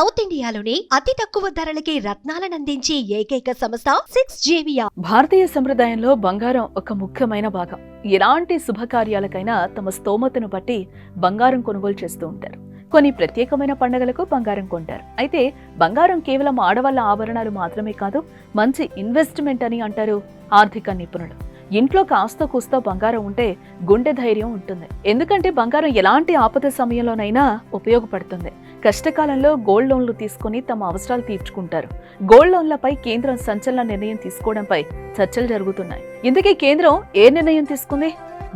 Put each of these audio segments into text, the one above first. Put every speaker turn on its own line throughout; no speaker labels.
South ఇండియాలోని అతి తక్కువ ధరలకి రత్నాలనందించే ఏకైక సంస్థ సిక్స్ జేవియా.
భారతీయ సంప్రదాయంలో బంగారం ఒక ముఖ్యమైన భాగం. ఎలాంటి శుభకార్యాలకైనా తమ స్తోమతను బట్టి బంగారం కొనుగోలు చేస్తూ ఉంటారు. కొన్ని ప్రత్యేకమైన పండుగలకు బంగారం కొంటారు. అయితే బంగారం కేవలం ఆడవాళ్ళ ఆభరణాలు మాత్రమే కాదు మంచి ఇన్వెస్ట్మెంట్ అని అంటారు ఆర్థిక నిపుణులు. ఇంట్లో కాస్త కూస్తో బంగారం ఉంటే గుండె ధైర్యం ఉంటుంది. ఎందుకంటే బంగారం ఎలాంటి ఆపద సమయంలోనైనా ఉపయోగపడుతుంది. కష్టకాలంలో గోల్డ్ లోన్లు తీసుకుని తమ అవసరాలు తీర్చుకుంటారు. గోల్డ్ లోన్లపై కేంద్రం సంచలన నిర్ణయం తీసుకోవడంపై చర్చలు జరుగుతున్నాయి. ఇందుకే కేంద్రం ఏ నిర్ణయం తీసుకుంది?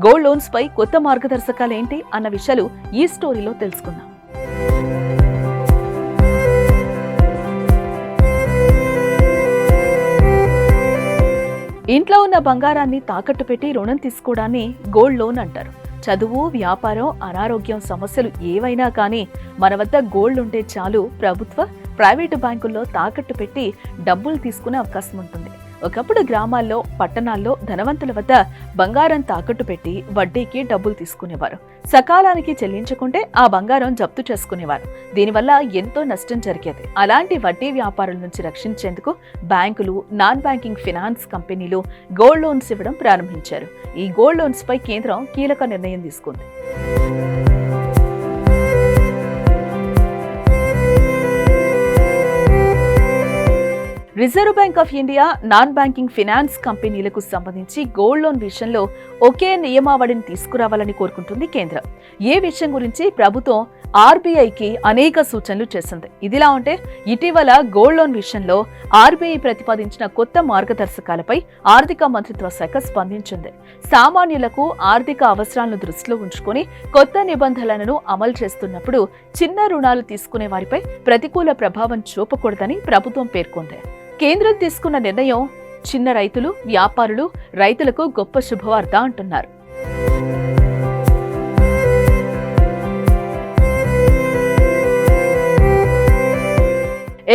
గోల్డ్ లోన్స్ పై కొత్త మార్గదర్శకాలు ఏంటి అన్న విషయాలు ఈ స్టోరీలో తెలుసుకుందాం. ఇంట్లో ఉన్న బంగారాన్ని తాకట్టు పెట్టి రుణం తీసుకోవడాన్ని గోల్డ్ లోన్ అంటారు. చదువు వ్యాపారం అనారోగ్యం సమస్యలు ఏవైనా కానీ మన వద్ద గోల్డ్ ఉంటే చాలు ప్రభుత్వ ప్రైవేటు బ్యాంకుల్లో తాకట్టు పెట్టి డబ్బులు తీసుకునే అవకాశం ఉంటుంది. ఒకప్పుడు గ్రామాల్లో పట్టణాల్లో ధనవంతుల వద్ద బంగారం తాకట్టు పెట్టి వడ్డీకి డబ్బులు తీసుకునేవారు. సకాలానికి చెల్లించకుంటే ఆ బంగారం జప్తు చేసుకునేవారు. దీనివల్ల ఎంతో నష్టం జరిగేది. అలాంటి వడ్డీ వ్యాపారుల నుంచి రక్షించేందుకు బ్యాంకులు నాన్ బ్యాంకింగ్ ఫినాన్స్ కంపెనీలు గోల్డ్ లోన్స్ ఇవ్వడం ప్రారంభించారు. ఈ గోల్డ్ లోన్స్ పై కేంద్రం కీలక నిర్ణయం తీసుకుంది. Reserve Bank of India non banking finance కంపెనీలకు సంబంధించి గోల్డ్ లోన్ విషయంలో ఒకే నియమావళిని తీసుకురావాలని కోరుకుంటుంది కేంద్రం. ఏ విషయం గురించి ప్రభుత్వం ఆర్బీఐకి అనేక సూచనలు చేసింది. ఇదిలా ఉంటే ఇటీవల గోల్డ్ లోన్ విషయంలో ఆర్బీఐ ప్రతిపాదించిన కొత్త మార్గదర్శకాలపై ఆర్థిక మంత్రిత్వ శాఖ స్పందించింది. సామాన్యులకు ఆర్థిక అవసరాలను దృష్టిలో ఉంచుకొని కొత్త నిబంధనలను అమలు చేస్తున్నప్పుడు చిన్న రుణాలు తీసుకునే వారిపై ప్రతికూల ప్రభావం చూపకూడదని ప్రభుత్వం పేర్కొంది. కేంద్రం తీసుకున్న నిర్ణయం చిన్న రైతులు వ్యాపారులు రైతులకు గొప్ప శుభవార్త అంటున్నారు.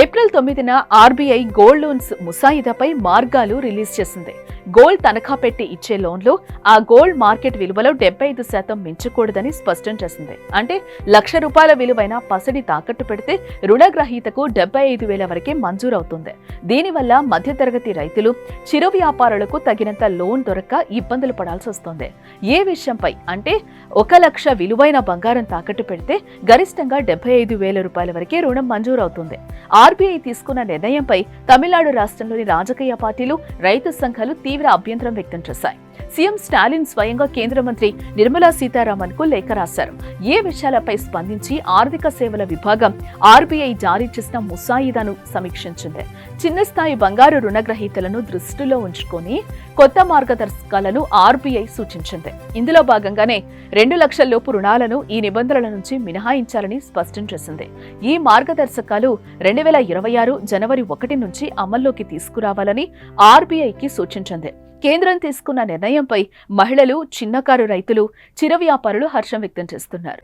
ఏప్రిల్ తొమ్మిదిన ఆర్బీఐ గోల్డ్ లోన్స్ ముసాయిదాపై మార్గాలు రిలీజ్ చేసింది. గోల్డ్ తనఖా పెట్టి ఇచ్చే లోన్లు ఆ గోల్డ్ మార్కెట్ విలువలో డెబ్బై ఐదు శాతం మించకూడదని స్పష్టం చేసింది. అంటే లక్ష రూపాయల విలువైన పసిడి తాకట్టు పెడితే రుణగ్రహీతకు డెబ్బై ఐదు వేల వరకే మంజూరవుతుంది. దీనివల్ల మధ్యతరగతి రైతులు చిరు వ్యాపారులకు తగినంత లోన్ దొరక్క ఇబ్బందులు పడాల్సి వస్తుంది. ఏ విషయంపై? అంటే ఒక లక్ష విలువైన బంగారం తాకట్టు పెడితే గరిష్టంగా డెబ్బై ఐదు వేల రూపాయల వరకే రుణం మంజూరవుతుంది. ఆర్బీఐ తీసుకున్న నిర్ణయంపై తమిళనాడు రాష్ట్రంలోని రాజకీయ పార్టీలు రైతు సంఘాలు తీవ్ర అభ్యంతరం వ్యక్తం చేశాయి. సీఎం స్టాలిన్ స్వయంగా కేంద్ర మంత్రి నిర్మలా సీతారామన్కు లేఖ రాశారు. ఏ విషయాలపై స్పందించి ఆర్థిక సేవల విభాగం ఆర్బీఐ జారీ చేసిన ముసాయిదాను సమీక్షించింది. చిన్న స్థాయి బంగారు రుణగ్రహీతలను దృష్టిలో ఉంచుకొని కొత్త మార్గదర్శకాలను ఆర్బీఐ సూచించింది. ఇందులో భాగంగానే రెండు లక్షల లోపు రుణాలను ఈ నిబంధనల నుంచి మినహాయించాలని స్పష్టం చేసింది. ఈ మార్గదర్శకాలు రెండు వేల ఇరవై ఆరు జనవరి ఒకటి నుంచి అమల్లోకి తీసుకురావాలని ఆర్బీఐకి సూచించింది. కేంద్రం తీసుకున్న నిర్ణయంపై మహిళలు చిన్నకారు రైతులు చిరు వ్యాపారులు హర్షం వ్యక్తం చేస్తున్నారు.